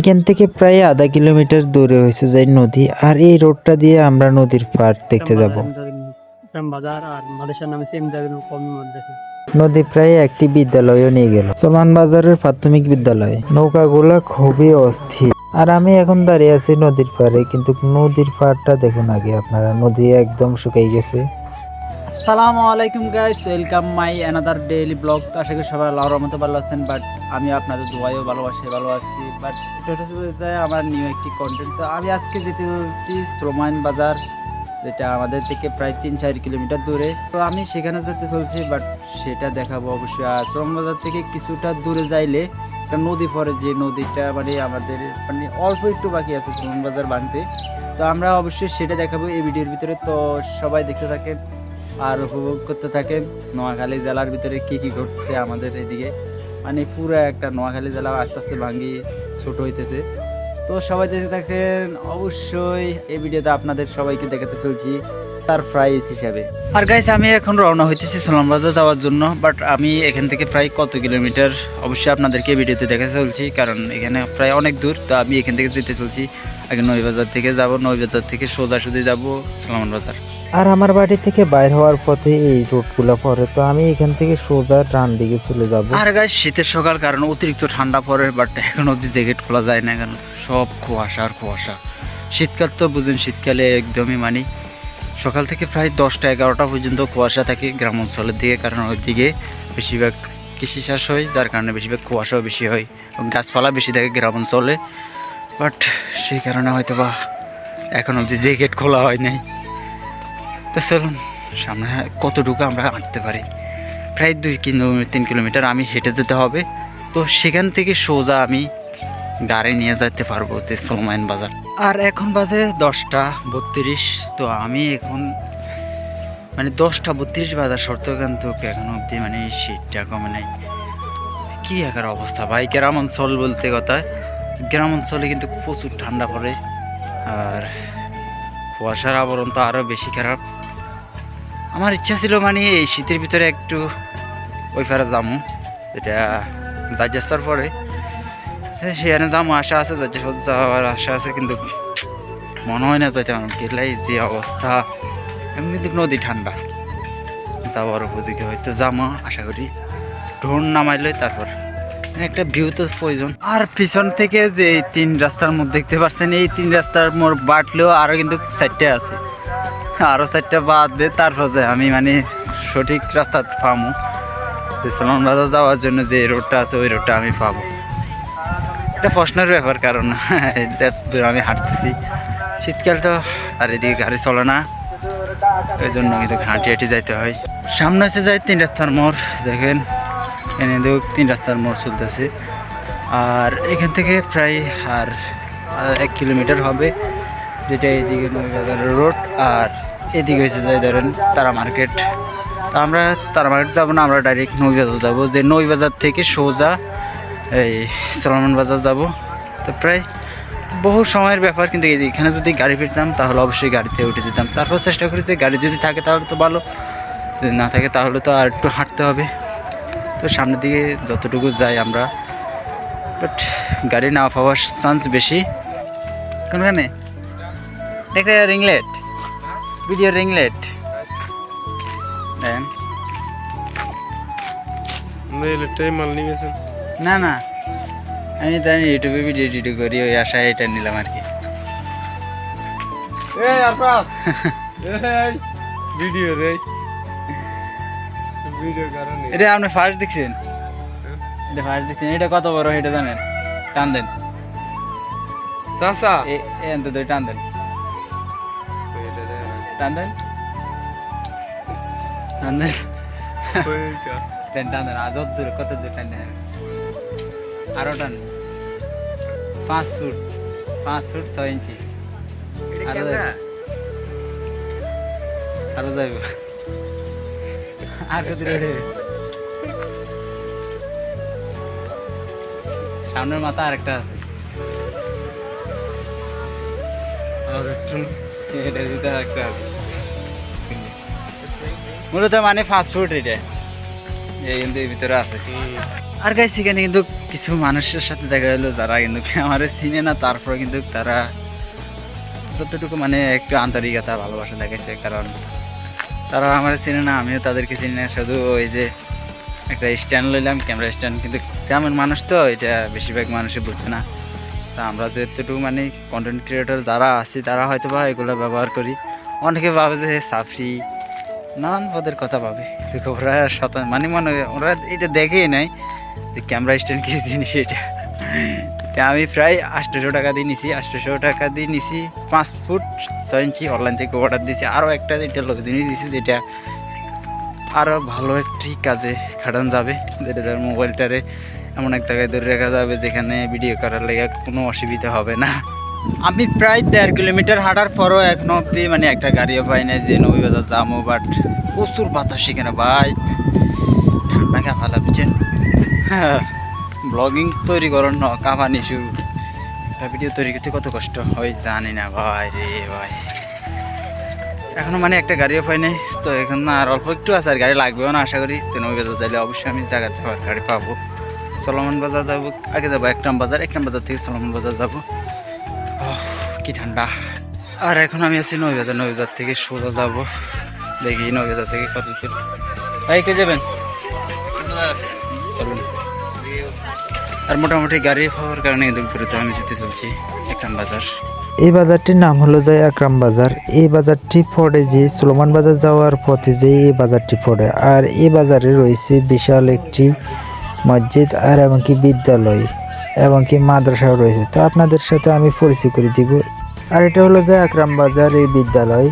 এখান থেকে প্রায় আধা কিলোমিটার দূরে হয়েছে যে নদী আর এই রোডটা দিয়ে আমরা নদীর পার দেখতে যাব। নদী প্রায় একটি বিদ্যালয়ও নিয়ে গেল। সলমান বাজারের প্রাথমিক বিদ্যালয়। নৌকাগুলা খুবই অস্থির। আর আমি এখন দাঁড়িয়ে আছি নদীর পাড়ে কিন্তু নদীর পাড়টা দেখুন আগে আপনারা। নদী একদম শুকিয়ে গেছে। আসসালামু আলাইকুম guys welcome my another daily vlog তো আশা করি সবাই আল্লাহর রহমতে ভালো আছেন বাট আমি আপনাদের দোয়াইও ভালোবাসি, ভালো আছি। বাট এটা আমার নিউ একটি কন্টেন্ট তো আমি আজকে যেতে বলছি শ্রমাইন বাজার, যেটা আমাদের থেকে প্রায় তিন চার কিলোমিটার দূরে। তো আমি সেখানে যেতে চলছি বাট সেটা দেখাবো অবশ্যই। আর শ্রম বাজার থেকে কিছুটা দূরে যাইলে, একটা নদী পড়ে, যে নদীটা মানে আমাদের মানে অল্প একটু বাকি আছে শ্রম বাজার ভাঙতে। তো আমরা অবশ্যই সেটা দেখাবো এই ভিডিওর ভিতরে। তো সবাই দেখতে থাকেন। আর উপভোগ করতে থাকে। নোয়াখালী জেলার ভিতরে কি কি ঘটছে আমাদের এদিকে? মানে পুরো একটা নোয়াখালী জেলা আস্তে আস্তে ভাঙ্গি ছোট হইতেছে। তো সবাই দেখে থাকেন অবশ্যই এই ভিডিওতে আপনাদের সবাইকে দেখাতে চলছি। তার প্রাইস হিসাবে। আর গাইস আমি এখন রওনা হইতেছি সোলাম বাজার যাওয়ার জন্য বাট আমি এখান থেকে প্রায় কত কিলোমিটার? অবশ্যই আপনাদেরকে ভিডিওতে দেখা চলছি কারণ এখানে প্রায় অনেক দূর তো আমি এখান থেকে যেতে চলছি। আগে নইবাজার থেকে যাব নইবাজার থেকে সোজা সোজাসুজি যাব সালামান বাজার আর আমার বাড়ি থেকে বাইর হওয়ার পথে এই রোডগুলো পড়ে তো আমি এখান থেকে সোজা ডান দিকে চলে যাব। আর গাছ শীতের সকাল কারণ অতিরিক্ত ঠান্ডা পড়ে বাট এখন অবধি জ্যাকেট খোলা যায় না কেন? সব কুয়াশা আর কুয়াশা। শীতকাল তো বুঝুন শীতকালে একদমই মানি। সকাল থেকে প্রায় দশটা এগারোটা পর্যন্ত কুয়াশা থাকে গ্রাম অঞ্চলের দিকে, কারণ ওই দিকে বেশিরভাগ কৃষি চাষ হয়, যার কারণে বেশিরভাগ কুয়াশাও বেশি হয় গাছপালা বেশি থাকে গ্রাম অঞ্চলে। বাট সেই কারণে হয়তো বা এখন অবধি জ্যাকেট খোলা হয় নাই। তো চলুন, সামনে কতটুকু আমরা হাঁটতে পারি? প্রায় দুই কিলোমিটার তিন কিলোমিটার আমি হেঁটে যেতে হবে। তো সেখান থেকে সোজা আমি গাড়ি নিয়ে যাইতে পারব যে সোলমাইন বাজার। আর এখন বাজে দশটা বত্রিশ, তো আমি এখন মানে দশটা বত্রিশ বাজার শর্ত কিন্তু এখন অবধি মানে শীতটা কমে নাই। কি একার অবস্থা ভাই, গ্রাম অঞ্চল বলতে কথা। গ্রাম অঞ্চলে কিন্তু প্রচুর ঠান্ডা পড়ে, আর কুয়াশার আবরণ তো আরও বেশি খারাপ। আমার ইচ্ছা ছিল মানে এই শীতের ভিতরে একটু ওই পারে যামু, এটা যাজ্জাস্তর পরে। সেখানে যামু আশা আছে যাজ্জাস্তর যাওয়ার আশা আছে, কিন্তু মনে হয় না যাইতে গেলাই যে অবস্থা। এমনি নদী ঠান্ডা। যাওয়ার উপযোগী হয়তো যামা, আশা করি। তারপর। একটা ভিউ তো প্রয়োজন। আর পিছন থেকে যে তিন রাস্তার মধ্যে দেখতে পাচ্ছেন এই তিন রাস্তার মোড় বাটলেও আরও কিন্তু চারটে আছে। আরও চারটা বাদ দিয়ে তারপর যে আমি মানে সঠিক রাস্তা পাবো সালমান বাজার যাওয়ার জন্য যে রোডটা আছে, ওই রোডটা আমি পাবো। এটা প্রশ্নের ব্যাপার, কারণ এত দূর আমি হাঁটতেছি। শীতকাল তো আর এদিকে গাড়ি চলে না ওই জন্য কিন্তু হাঁটি হাঁটি যাইতে হয়। সামনে এসে যায় তিন রাস্তার মোড়, দেখেন, এনে দেখ তিন রাস্তার মোড় চলতেছে। আর এখান থেকে প্রায় আর এক কিলোমিটার হবে, যেটা নৈবাজারের রোড, আর এদিকে হয়েছে যাই ধরেন তারা মার্কেট। তা আমরা তারা মার্কেট যাব না, আমরা ডাইরেক্ট নৈবাজার যাব। যে নৈবাজার থেকে সোজা এই সালমান বাজার যাব। তো প্রায় বহু সময়ের ব্যাপার, কিন্তু এখানে যদি গাড়ি ফিরতাম, তাহলে অবশ্যই গাড়িতে উঠে যেতাম। তারপর চেষ্টা করি যে গাড়ি যদি থাকে তাহলে তো ভালো, যদি না থাকে তাহলে তো আর একটু হাঁটতে হবে। তো সামনের দিকে যতটুকু যাই আমরা বাট গাড়ি না পাওয়ার চান্স বেশি। কোনখানে একটা রিংলেট ভিডিও রিংলেট দেন। এটাই মাল নিয়ে গেছেন। না না। আমি জানি ইউটিউবে ভিডিও টিডিও করি ওই আশায় এটা নিলাম আর কি। ভিডিও রে। ভিডিও কারণে। এটা আপনি ফার্স্ট দেখছেন? এটা ফার্স্ট দেখছেন। এটা কত বড় এটা জানেন? টান দেন। চাচা এ এন্ত দুই টান দেন। টান দেন। টান দেন। টান দেন। দূর কত দূর টান দেন। আরও টান। পাঁচ ফুট পাঁচ ফুট ছয় ইঞ্চি। আরও আরও যাইব। আর কত সামনের মাথা আরেকটা আছে। আর একটু। এটার একটা আছে। মূলত মানে ফাস্ট ফুড এটা। এই ভিতরে আছে। আর গাইস সেখানে কিন্তু কিছু মানুষের সাথে দেখা গেলো যারা কিন্তু আমার চিনে না, তারপরে কিন্তু তারা যতটুকু মানে একটু আন্তরিকতা, ভালোবাসা দেখাইছে। কারণ তারা আমার চিনে না, আমিও তাদেরকে চিনি না। শুধু ওই যে একটা স্ট্যান্ড লইলাম ক্যামেরা স্ট্যান্ড কিন্তু গ্রামের মানুষ তো, এটা বেশিরভাগ মানুষই বুঝে না। তা আমরা যেটুকু মানে কন্টেন্ট ক্রিয়েটর যারা আছি, তারা হয়তো বা এগুলো ব্যবহার করি। অনেকে ভাবে যে সাফরি, নানান পদের কথা ভাবে। তো ওরা শত মানে মনে ওরা এটা দেখেই নাই। ক্যামেরা স্ট্যান্ড কি জিনিস এটা? এটা আমি প্রায় আটশোশো টাকা দিয়ে নিছি আটশোশো টাকা দিয়ে নিছি, পাঁচ ফুট ছয় ইঞ্চি অনলাইন থেকে অর্ডার দিয়েছি আরও একটা এটা লোক জিনিস দিয়েছি যেটা আরও ভালো একটি কাজে খাটানো যাবে, যেটা তার মোবাইলটারে এমন এক জায়গায় ধরে রাখা যাবে যেখানে ভিডিও করার লেগে কোনো অসুবিধা হবে না। আমি প্রায় দেড় কিলোমিটার হাঁটার পরও এখনও অব্দি মানে একটা গাড়িও পাই না যে নবীবাজার যাব বাট প্রচুর বাতাস সেখানে ভাই। ঠান্ডা লাগছেন হ্যাঁ ব্লগিং তৈরি করার ন কাঁপানি শুরু। একটা ভিডিও তৈরি করতে কত কষ্ট? হয় জানি না ভাই রে ভাই। এখনও মানে একটা গাড়িও পাই নাই তো এখন না আর অল্প একটু আছে আর গাড়ি লাগবেও না আশা করি। তো নবীবাজার যাইলে অবশ্যই আমি জায়গা থেকে গাড়ি পাবো। সলমন বাজার যাব আগে যাব একরাম বাজার একরাম বাজার থেকে সলমন বাজার যাব। কি ঠান্ডা। আর এখন আমি আছি নবীবাজার নবীবাজার থেকে সোজা যাব। দেখি নবীবাজার থেকে কত দূর। ভাই কে যাবেন? চলুন। আর মোটামুটি গাড়ি পাওয়ার কারণে দ্রুত আমি যেতে চলছি একরাম বাজার। এই বাজারটির নাম হলো যায় আকরাম বাজার। এই বাজারটি পড়ে যে সুলমান বাজার যাওয়ার পথে যে এই বাজারটি পড়ে আর এই বাজারে রয়েছে বিশাল একটি মসজিদ আর এমনকি বিদ্যালয় এমনকি মাদ্রাসাও রয়েছে। তো আপনাদের সাথে আমি পরিচয় করে দিব। আর এটা হলো যে আকরাম বাজার, এই বিদ্যালয়।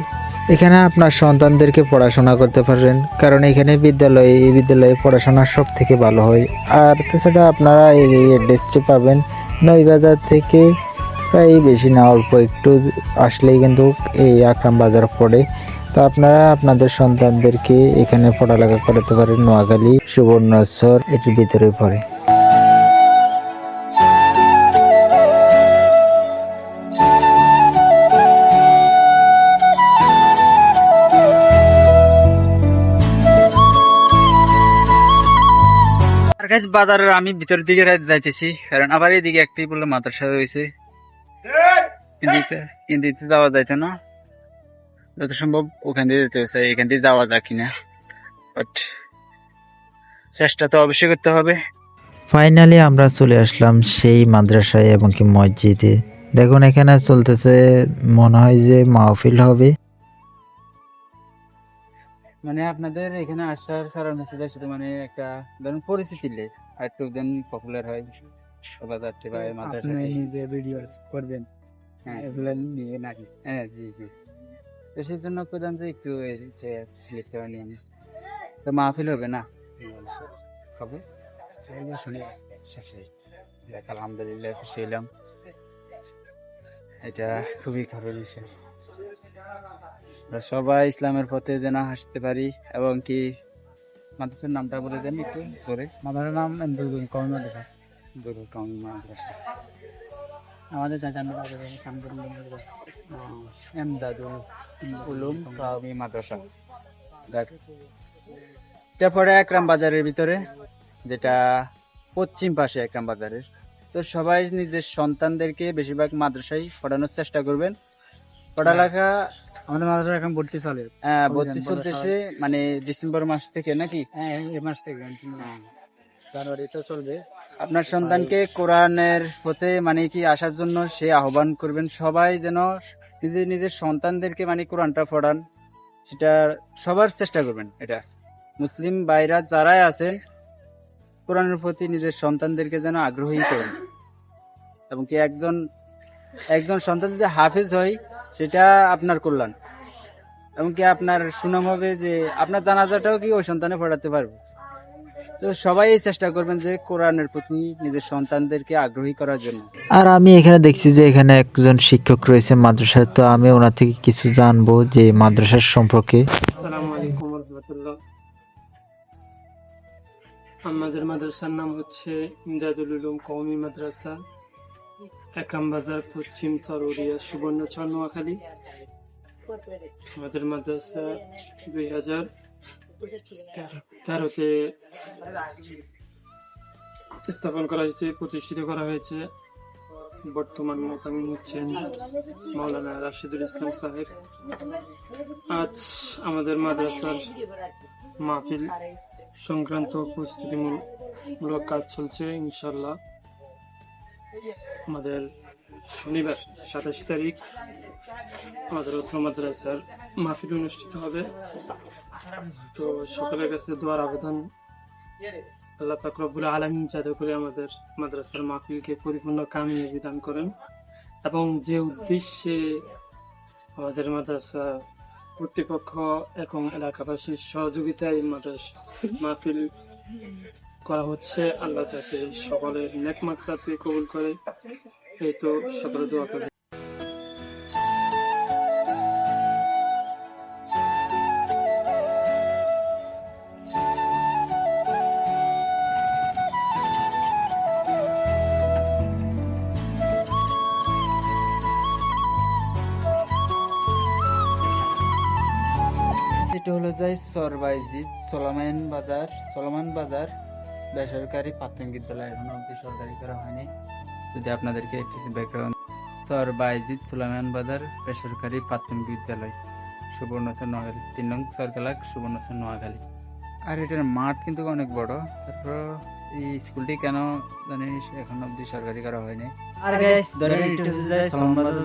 এখানে আপনার সন্তানদেরকে পড়াশোনা করতে পারেন কারণ এখানে বিদ্যালয়ে, এই বিদ্যালয়ে পড়াশোনা সব থেকে ভালো হয়। আর তাছাড়া আপনারা এই অ্যাড্রেসটি পাবেন নইবাজার থেকে প্রায় বেশি না, অল্প একটু আসলেই কিন্তু এই আকরাম বাজার পড়ে। তো আপনারা আপনাদের সন্তানদেরকে এখানে পড়ালেখা করাতে পারেন। নোয়াখালী সুবর্ণচর এটির ভিতরে পড়ে। গাছ বাজারের আমি ভিতরের দিকে যাইতেছি। কারণ আবার এদিকে একটি বলল মাদ্রাসা রয়েছে। কিন্তু যাওয়া যাইতো না। যত সম্ভব ওখান দিয়ে যেতে হয়েছে এখান দিয়ে যাওয়া যাক কিনা। বাট চেষ্টা তো অবশ্যই করতে হবে। ফাইনালি আমরা চলে আসলাম সেই মাদ্রাসায় এবং কি মসজিদে। দেখুন এখানে চলতেছে মনে হয় যে মাহফিল হবে। মানে আপনাদের এখানে আসার কারণ হচ্ছে যে শুধু মানে একটা ধরুন পরিচিতি লে আর একটু দেন পপুলার হয় বাজারটি বা এই মাদ্রাসাটি নিজে ভিডিও করবেন হ্যাঁ। এগুলো নিয়ে নাকি? হ্যাঁ জি জি। তো সেই জন্য প্রধান যে একটু লিখতে পারি আমি তো মাহফিল হবে না? হবে। শুনে শেষে দেখ আলহামদুলিল্লাহ খুশি হলাম এটা খুবই খারাপ বিষয়। আমরা সবাই ইসলামের পথে যেন হাসতে পারি এবং কি মাদ্রাসার নামটা বলে দেন একটু করে আমার নাম এমদুল কমল মাদ্রাসা। দুরু কম মাদ্রাসা। আমাদের চাচা এমদাদুল উলুম কাওমি মাদ্রাসা। এটা পড়ে একরাম বাজারের ভিতরে যেটা পশ্চিম পাশে একরাম বাজারের। তো সবাই নিজের সন্তানদেরকে বেশিরভাগ মাদ্রাসায় পড়ানোর চেষ্টা করবেন। পড়ালেখা আমাদের মাদ্রাসা এখন ভর্তি চলে। আহ, ভর্তি চলতেছে মানে ডিসেম্বর মাস থেকে নাকি? হ্যাঁ এই মাস থেকে জানুয়ারি তো চলবে। আপনার সন্তানকে কোরআনের পথে মানে কি আসার জন্য সে আহ্বান করবেন? সবাই যেন নিজের নিজের সন্তানদেরকে মানে কোরআনটা পড়ান সেটা সবার চেষ্টা করবেন এটা। মুসলিম ভাইরা যারাই আছেন কোরআনের প্রতি নিজের সন্তানদেরকে যেন আগ্রহী করেন। এবং কি একজন একজন সন্তান যদি হাফেজ হয় সেটা আপনার কল্যাণ। এবং কি আপনার সুনাম হবে যে আপনার জানাজাটাও কি ওই সন্তানে পড়াতে পারবে? তো সবাই চেষ্টা করবেন যে কোরআনের প্রতি নিজের সন্তানদেরকে আগ্রহী করার জন্য। আর আমি এখানে দেখছি যে এখানে একজন শিক্ষক রয়েছে মাদ্রাসার তো আমি ওনার থেকে কিছু জানব যে মাদ্রাসার সম্পর্কে। আসসালামু আলাইকুম রহমতুল্লাহ আমাদের মাদ্রাসার নাম হচ্ছে ইমদাদুল উলুম কওমি মাদ্রাসা। একাম বাজার পশ্চিম চরুরিয়া, সুবর্ণচর, নোয়াখালী। আমাদের মাদ্রাসা দুই হাজার তেরোতে স্থাপন করা হয়েছে, প্রতিষ্ঠিত করা হয়েছে। বর্তমান মোকামিন হচ্ছেন মৌলানা রাশিদুল ইসলাম সাহেব। আজ আমাদের মাদ্রাসার মাহফিল সংক্রান্ত প্রস্তুতিমূলক কাজ চলছে ইনশাল্লাহ আমাদের শনিবার সাতাশ তারিখ আমাদের অত্র মাদ্রাসার মাহফিল অনুষ্ঠিত হবে। তো সকলের কাছে দোয়ার আবেদন আল্লাহ রব্বুল আলমিন যাতে করে আমাদের মাদ্রাসার মাহফিলকে পরিপূর্ণ কামিয়াবি দান করেন এবং যে উদ্দেশ্যে আমাদের মাদ্রাসা কর্তৃপক্ষ এবং এলাকাবাসীর সহযোগিতায় মাদ্রাসা মাহফিল করা হচ্ছে। আল্লাহ যাতে সকলের নেক মাকসাদকে কবুল করে। এই তো সকলে দোয়া করে সেটা হলো যাই সরবাইজিৎ সোলামান বাজার সোলামান বাজার বেসরকারি প্রাথমিক বিদ্যালয় এখনও অব্দি সরকারি করা হয়নি। যদি আপনাদেরকে কিছু ব্যাকগ্রাউন্ড সরবাইজিৎ সোলামান বাজার বেসরকারি প্রাথমিক বিদ্যালয় সুবর্ণচর নোয়াখালী তিন নং সরকালাক সুবর্ণচর নোয়াখালী। আর এটার মাঠ কিন্তু অনেক বড় তারপর এই স্কুলটি কেন জানিস এখন অব্দি সরকারি করা হয়নি। আর গাইস ধরেন এটা হচ্ছে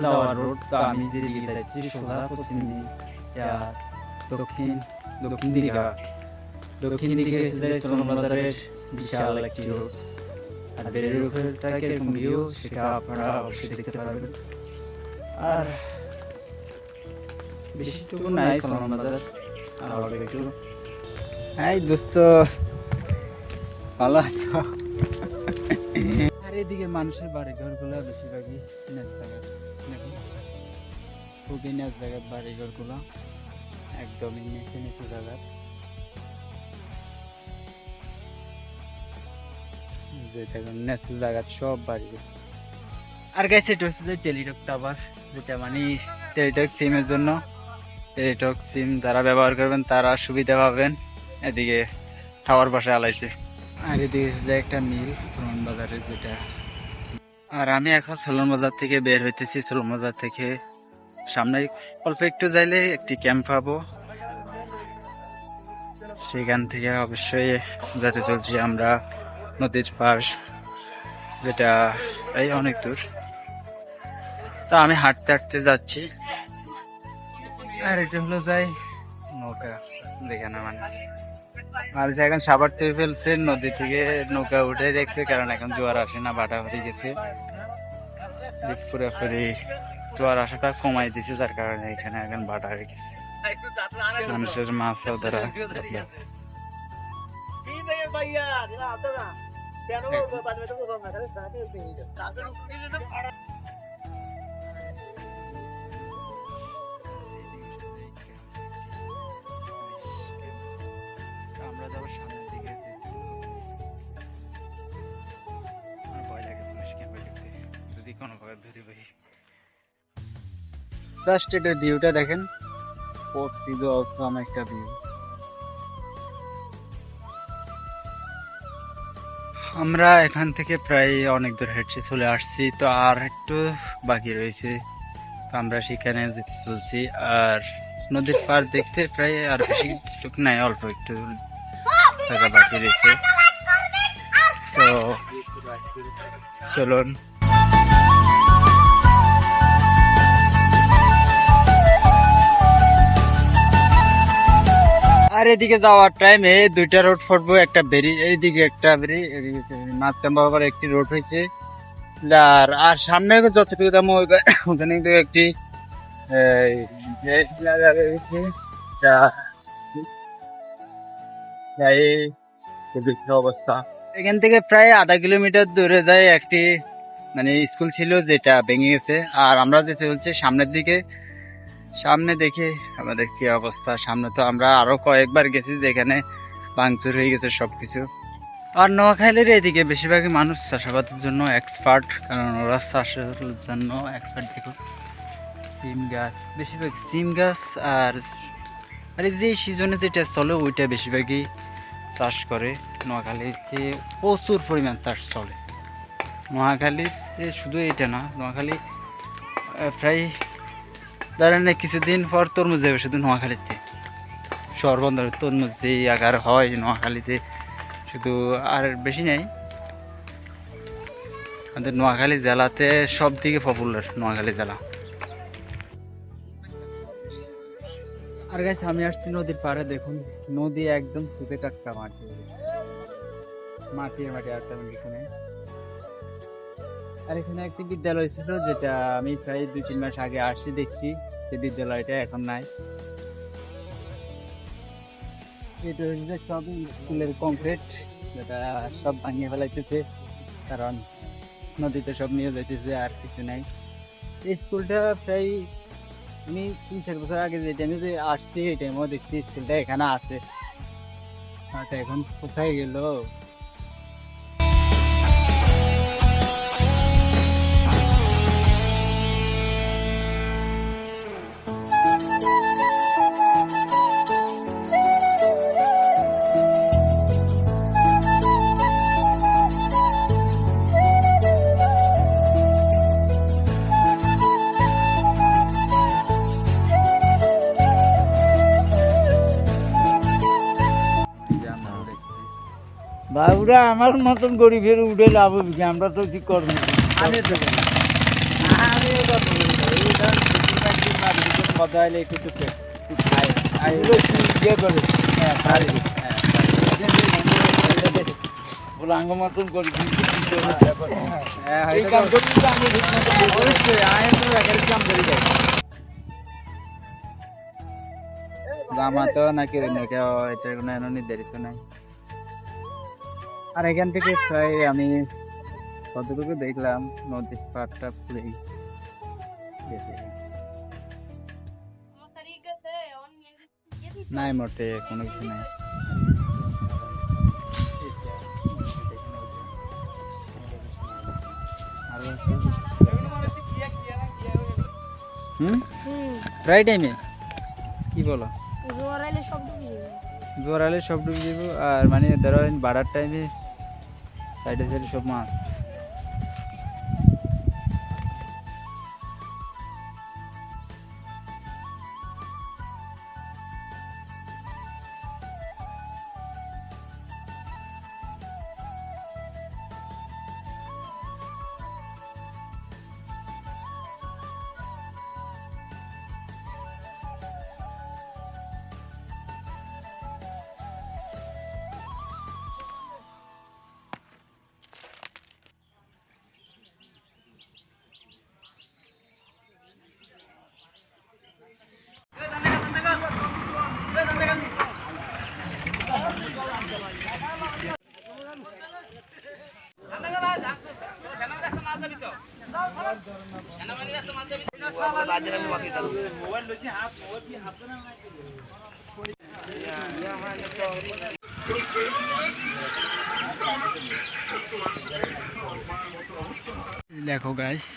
যাওয়ার রোড তো আমি যে দিকে যাচ্ছি সোজা পশ্চিম দিকে দক্ষিণ দক্ষিণ দিকে দক্ষিণ দিকে এসে যায় বিশাল একটি রোড আর কীরকম ভিউ সেটা আপনারা অবশ্যই দেখতে পারবেন। আর বেশিটুকু নাই সোলান বাজার। আর অল্প একটু। হাই দোস্ত ভালো আছো? আর এদিকে মানুষের বাড়ি ঘরগুলো বেশিরভাগই নেট জায়গা খুবই নেট জায়গার বাড়ি ঘরগুলো একদমই নিচে নিচে জায়গা। যে দেখুন নিচে জায়গা সব বাড়ি আর গাইছে এটা হচ্ছে যে টেলিটক টাওয়ার যেটা মানে টেলিটক সিমের জন্য। টেলিটক সিম যারা ব্যবহার করবেন তারা সুবিধা পাবেন। এদিকে টাওয়ার পাশে আলাইছে। আর এদিকে হচ্ছে যে একটা মিল সোলন বাজারে যেটা। আর আমি এখন সোলন বাজার থেকে বের হইতেছি। সোলন বাজার থেকে সামনে অল্প একটু যাইলে একটি ক্যাম্প পাবো। সেখান থেকে অবশ্যই যেতে চলছি আমরা। নদীর পাশ, যেটা এই অনেক দূর। তা আমি হাঁটতে হাঁটতে যাচ্ছি। আর এটা হলো যাই নৌকা যেখানে মানে। যে এখন সাবার থেকে ফেলছে, নদী থেকে নৌকা উঠে দেখছে কারণ এখন জোয়ার আসে না, বাটা হয়ে গেছে। পুরোপুরি জোয়ার আসাটা কমাই দিছে, যার কারণে এখানে এখন বাটা হয়ে গেছে। মানুষের মাছ ধরা আমরা যাব সামনের দিকে। আমার ভয় লাগে পুলিশ ক্যাম্পে ঢুকতে যদি কোনো ভাবে ধরি ভাই জাস্ট এটার ভিউটা দেখেন। প্রকৃত অসাম একটা ভিউ আমরা এখান থেকে প্রায় অনেক দূর হেঁটে চলে আসছি, তো আর একটু বাকি রয়েছে। তো আমরা সেখানে যেতে চলছি। আর নদীর পার দেখতে প্রায় আর বেশি টুক নাই, অল্প একটু টাকা বাকি রয়েছে। তো চলুন। আর এদিকে যাওয়ার টাইমে দুইটা রোড ফুটবো, একটা বেরি, এইদিকে একটা বেরি, এদিকে একটি রোড হয়েছে আর আর সামনে যতটুকু দাম ওখানে একটি অবস্থা। এখান থেকে প্রায় আধা কিলোমিটার দূরে যায় একটি মানে স্কুল ছিল যেটা ভেঙে গেছে। আর আমরা যেতে হচ্ছে সামনের দিকে। সামনে দেখে আমাদের কি অবস্থা। সামনে তো আমরা আরও কয়েকবার গেছি যেখানে ভাঙচুর হয়ে গেছে সবকিছু। আর নোয়াখালীর এদিকে বেশিরভাগই মানুষ চাষাবাদের জন্য এক্সপার্ট কারণ ওরা চাষের জন্য এক্সপার্ট দেখো। সিম গাছ বেশিরভাগ সিম গাছ আর আর এই যে সিজনে যেটা চলে, ওইটা বেশিরভাগই চাষ করে। নোয়াখালীতে প্রচুর পরিমাণ চাষ চলে। নোয়াখালীতে শুধু এটা না, নোয়াখালী প্রায় ধরেন না, কিছুদিন পর তরমুজ যাবে শুধু নোয়াখালীতে। শহর সর্বন্দর তরমুজ যে আকার হয় নোয়াখালীতে, শুধু আর বেশি নেই। আমাদের নোয়াখালী জেলাতে সব থেকে পপুলার নোয়াখালী জেলা। আর গাছ আমি আসছি নদীর পাড়ে, দেখুন, নদী একদম ফুটে টাটকা মাটি। মাটির মাটি আর তেমন নেই। আর এখানে একটি বিদ্যালয় ছিল যেটা আমি প্রায় দুই, তিন মাস আগে আসছি, দেখছি। সেই বিদ্যালয়টা এখন নাই। এটা হচ্ছে সব স্কুলের কংক্রিট যেটা সব ভাঙিয়ে ফেলাইতেছে। কারণ নদীতে সব নিয়ে যাইতেছে, আর কিছু নাই। এই স্কুলটা প্রায় আমি তিন, চার বছর আগে যে টাইমে যে আসছি, এই টাইমেও দেখছি স্কুলটা এখানে আছে। এখন কোথায় গেল? বাবুরা আমার মতন গরিবের উঠে লাভ হবে? আমরা তো করব আমি কথা হলে একটু খাই। ইয়ে করে? হ্যাঁ। বলে আঙ্গ মতন করি এই কাম করি আমি ঠিক মতো করব। জামা তো নাকি কেউ কোনো নির্ধারিত নাই আর এখান থেকে প্রায় আমি কতটুকু দেখলাম নদীর পুরোই গেছে। নাই মোটে কোনো কিছু নাই। প্রায় টাইমে কি বলো? জোয়ার আইলে সব ডুবে যাব। আর মানে ধরো বাড়ার টাইমে সাইডে সাইডে সব মাছ। গাইস